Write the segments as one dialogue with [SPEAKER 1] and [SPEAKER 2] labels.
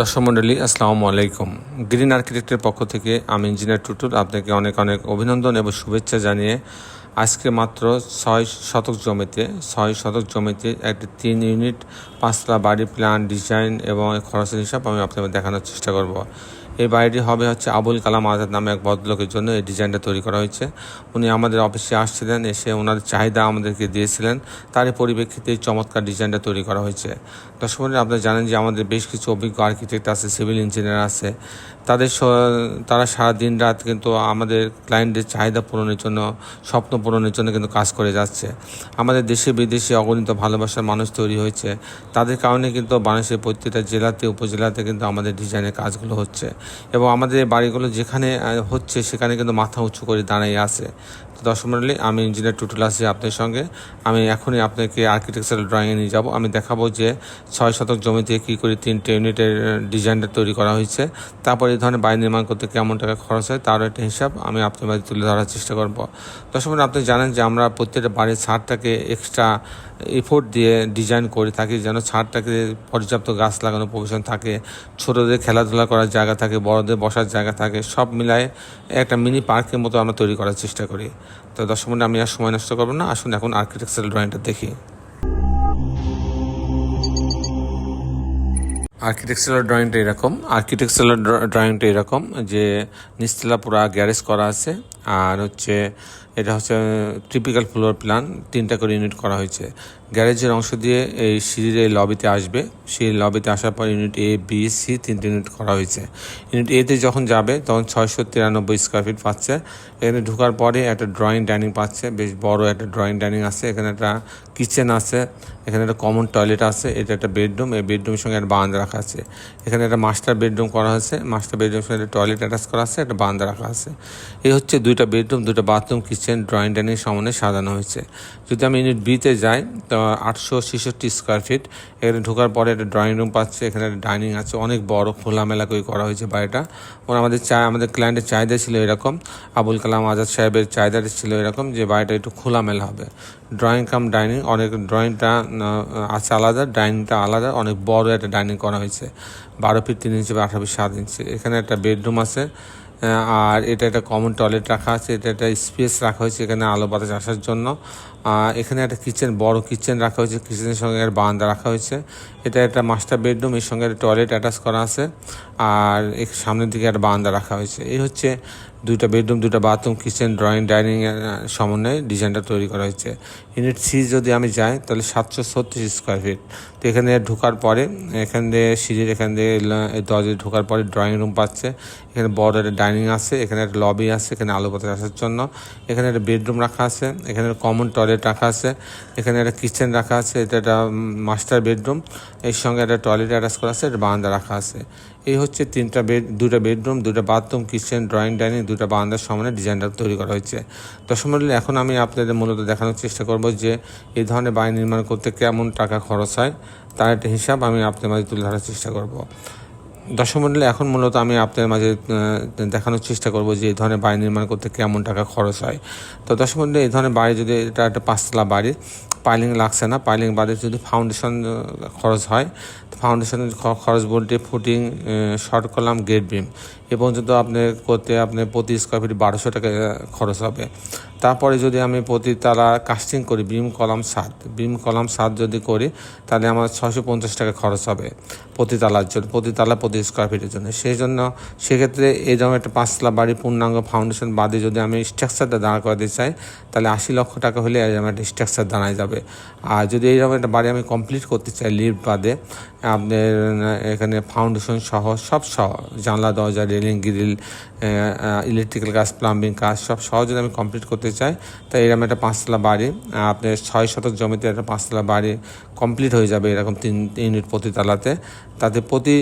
[SPEAKER 1] দর্শক মণ্ডলী, আসসালামু আলাইকুম। গ্রিন আর্কিটেক্টের পক্ষ থেকে আমি ইঞ্জিনিয়ার টুটুল আপনাকে অনেক অনেক অভিনন্দন এবং শুভেচ্ছা জানিয়ে আজকে মাত্র ছয় শতক জমিতে, ছয় শতক জমিতে একটি তিন ইউনিট পাঁচতলা বাড়ি প্ল্যান ডিজাইন এবং খরচের হিসাব আমি আপনাকে দেখানোর চেষ্টা করব। এই বাড়িটি হবে হচ্ছে আবুল কালাম আজাদ নামে এক ভদ্রলোকের জন্য। এই ডিজাইনটা তৈরি করা হয়েছে। উনি আমাদের অফিসে আসছিলেন, এসে ওনার চাহিদা আমাদেরকে দিয়েছিলেন। তারই পরিপ্রেক্ষিতে এই চমৎকার ডিজাইনটা তৈরি করা হয়েছে। দর্শক আপনারা জানেন যে আমাদের বেশ কিছু অভিজ্ঞ আর্কিটেক্ট আছে, সিভিল ইঞ্জিনিয়ার আছে। তাদের তারা সারা দিন রাত কিন্তু আমাদের ক্লায়েন্টের চাহিদা পূরণের জন্য, স্বপ্ন পূরণের জন্য কিন্তু কাজ করে যাচ্ছে। আমাদের দেশে বিদেশে অগণিত ভালোবাসার মানুষ তৈরি হয়েছে। তাদের কারণে কিন্তু বাংলাদেশের প্রত্যেকটা জেলাতে, উপজেলাতে কিন্তু আমাদের ডিজাইনের কাজগুলো হচ্ছে। এবং আমাদের বাড়িগুলো যেখানে হচ্ছে সেখানে কিন্তু মাথা উঁচু করে দাঁড়িয়ে আছে। দর্শক মণ্ডলী আমি ইঞ্জিনিয়ার টুটুল আছি আপনার সঙ্গে। আমি এখনই আপনাকে আর্কিটেকচারাল ড্রয়িংয়ে নিয়ে যাব। আমি দেখাবো যে ছয় শতক জমিতে কী করে তিনটে ইউনিটের ডিজাইনটা তৈরি করা হয়েছে। তারপর এই ধরনের বাড়ি নির্মাণ করতে কেমন টাকা খরচ হয় তারও একটা হিসাব আমি আপনার মাঝে তুলে ধরার চেষ্টা করব। দর্শক মণ্ডলী, আপনি জানেন যে আমরা প্রত্যেকটা বাড়ির ছাদটাকে এক্সট্রা এফোর্ট দিয়ে ডিজাইন করে থাকি যেন ছাদটাকে পর্যাপ্ত গাছ লাগানো প্রভিশন থাকে ছোটোদের খেলাধুলা করার জায়গা থাকে বড়দের বসার জায়গা থাকে সব মিলায়ে একটা মিনি পার্কের মতো আমরা তৈরি করার চেষ্টা করি। তো দর্শক মনে আমি আর সময় নষ্ট করব না। আসুন এখন আর্কিটেকচারাল ড্রয়িংটা দেখি। আর্কিটেকচারাল ড্রয়িংটা এরকম। আর্কিটেকচারাল ড্রয়িংটা এরকম যে নিচতলা পুরা গ্যারেজ করা আছে। আর হচ্ছে, এটা হচ্ছে টিপিক্যাল ফ্লোর প্ল্যান তিনটা করে ইউনিট করা হয়েছে। গ্যারেজের অংশ দিয়ে এই সিঁড়ির এই লবিতে আসবে। সেই লবিতে আসার পর ইউনিট এ বি সি তিনটে ইউনিট করা হয়েছে। ইউনিট এতে যখন যাবে, তখন ছয়শো তিরানব্বই স্কোয়ার ফিট পাচ্ছে। এখানে ঢুকার পরে একটা ড্রয়িং ডাইনিং পাচ্ছে। বেশ বড় একটা ড্রয়িং ডাইনিং আছে। এখানে একটা কিচেন আছে। এখানে একটা কমন টয়লেট আছে। এটা একটা বেডরুম এই বেডরুমের সঙ্গে একটা বারান্দা রাখা আছে। এখানে একটা মাস্টার বেডরুম করা হয়েছে। মাস্টার বেডরুমের সঙ্গে একটা টয়লেট অ্যাটাচ করা আছে। একটা বারান্দা রাখা আছে। এই হচ্ছে দুইটা বেডরুম দুটো বাথরুম, কিচেন, ড্রয়িং ডাইনিং সামনে সাজানো হয়েছে। যদি আমি ইউনিট বিতে যাই, তো আটশো ছেষট্টি স্কোয়ার ফিট এখানে ঢোকার পরে একটা ড্রয়িং রুম পাচ্ছে, এখানে একটা ডাইনিং আছে, অনেক বড় খোলামেলা করে করা হয়েছে বাড়িটা। ওরা আমাদের চা, আমাদের ক্লায়েন্টের চাহিদা ছিল এরকম, আবুল কালাম আজাদ সাহেবের চাহিদাটা ছিল এরকম যে বাড়িটা একটু খোলামেলা হবে। ড্রয়িং কাম ডাইনিং অনেক ড্রয়িংটা আছে আলাদা ডাইনিংটা আলাদা, অনেক বড় একটা ডাইনিং করা হয়েছে। বারো ফিট তিন ইঞ্চি বা আঠারো ফিট সাত ইঞ্চি এখানে একটা বেডরুম আছে। আর এটা একটা কমন টয়লেট রাখা আছে, এটা একটা স্পেস রাখা হয়েছে এখানে আলো বাতাস আসার জন্য। এখানে একটা কিচেন, বড় কিচেন রাখা হয়েছে। কিচেনের সঙ্গে একটা বারান্দা রাখা হয়েছে। এটা একটা মাস্টার বেডরুম এর সঙ্গে একটা টয়লেট অ্যাটাচ করা আছে। আর এক সামনের দিকে একটা বারান্দা রাখা হয়েছে। এই হচ্ছে দুইটা বেডরুম দুটো বাথরুম কিচেন ড্রয়িং ডাইনিং এর সমন্বয়ে ডিজাইনটা তৈরি করা হয়েছে। ইউনিট সি যদি আমি যাই, তাহলে সাতশো ছত্রিশ স্কোয়ার ফিট তো এখানে ঢোকার পরে, এখান দিয়ে সিঁড়ির এখান দিয়ে দরজায় ঢোকার পরে ড্রয়িং রুম পাচ্ছে। এখানে বড় একটা ডাইনিং আছে, এখানে একটা লবি আছে, এখানে আলো আসার জন্য। এখানে একটা বেডরুম রাখা আছে। এখানে কমন টয়লেট রাখা আছে। এখানে একটা কিচেন রাখা আছে এটা একটা মাস্টার বেডরুম এর সঙ্গে একটা টয়লেট অ্যাটাচ করা আছে একটা বারান্দা রাখা আছে। এই হচ্ছে তিনটা বেড দুটা বেডরুম দুটা বাথরুম কিচেন ড্রয়িং ডাইনিং দুটা বারান্দার সামনে ডিজাইনটা তৈরি করা হয়েছে। মণ্ডলী, এখন আমি আপনাদের মূলত দেখানোর চেষ্টা করব যে এই ধরনের বাড়ি নির্মাণ করতে কেমন টাকা খরচ হয় তার একটা হিসাব আমি আপনাদের মাঝে তুলে ধরার চেষ্টা করব। দর্শক মন্ডলী, এখন মূলত আমি আপনাদের মাঝে দেখানোর চেষ্টা করব যে এই ধরনের বাড়ি নির্মাণ করতে কেমন টাকা খরচ হয়। তো দর্শক মন্ডলী, এই ধরনের বাড়ি যদি এটা একটা পাঁচতলা বাড়ি, পাইলিং লাগছে না, পাইলিং বাদে যদি ফাউন্ডেশন খরচ হয় ফাউন্ডেশনের খরচ বলতে footing short column gate beam এ পর্যন্ত আপনি করতে আপনার প্রতি স্কোয়ার ফিট বারোশো টাকা খরচ হবে। তারপরে যদি আমি প্রতি তালা কাস্টিং করি বিম কলাম সাত। বিম কলাম সাত যদি করি, তাহলে আমার ছশো পঞ্চাশ টাকা খরচ হবে প্রতি তালার জন্য, প্রতি তালা প্রতি স্কোয়ার ফিটের জন্য। সেই জন্য সেক্ষেত্রে এই যেমন একটা পাঁচতলা বাড়ি, পূর্ণাঙ্গ ফাউন্ডেশন বাদে যদি আমি স্ট্রাকচারটা দাঁড় করাতে চাই, তাহলে আশি লক্ষ টাকা হলে এই এরকম একটা স্ট্রাকচার দাঁড়ায় যাবে। আর যদি এই এইরকম একটা বাড়ি আমি কমপ্লিট করতে চাই লিফট বাদে আপনার এখানে ফাউন্ডেশন সহ সব সহ জানলা, দরজা রেলিং গ্রিল ইলেকট্রিক্যাল কাজ প্লাম্বিং কাজ, সব সহ যদি আমি কমপ্লিট করতে চাই তাই এরকম একটা পাঁচতলা বাড়ি আপনার ছয় শতক জমিতে একটা পাঁচতলা বাড়ি কমপ্লিট হয়ে যাবে এরকম তিন ইউনিট প্রতি তালাতে। তাতে প্রতি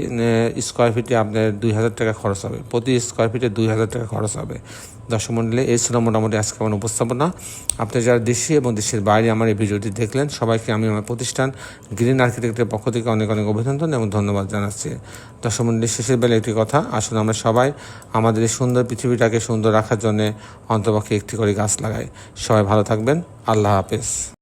[SPEAKER 1] স্কোয়ার ফিটে আপনার দুই হাজার টাকা খরচ হবে। প্রতি স্কোয়ার ফিটে দুই হাজার টাকা খরচ হবে। দর্শক মন্ডলে এই ছিল মোটামুটি আজকে আমার উপস্থাপনা। আপনি যারা দেশে এবং দেশের বাইরে আমার এই ভিডিওটি দেখলেন, সবাইকে আমি আমার প্রতিষ্ঠান গ্রিন আর্কিটেক্টের পক্ষ থেকে অনেক অনেক অভিনন্দন এবং ধন্যবাদ জানাচ্ছি। দর্শক মন্ডলী শেষের বেলা একটি কথা আসলে আমরা সবাই আমাদের এই সুন্দর পৃথিবীটাকে সুন্দর রাখার জন্য অন্তপক্ষে একটি করে গাছ লাগাই। সবাই ভালো থাকবেন, আল্লাহ হাফেজ।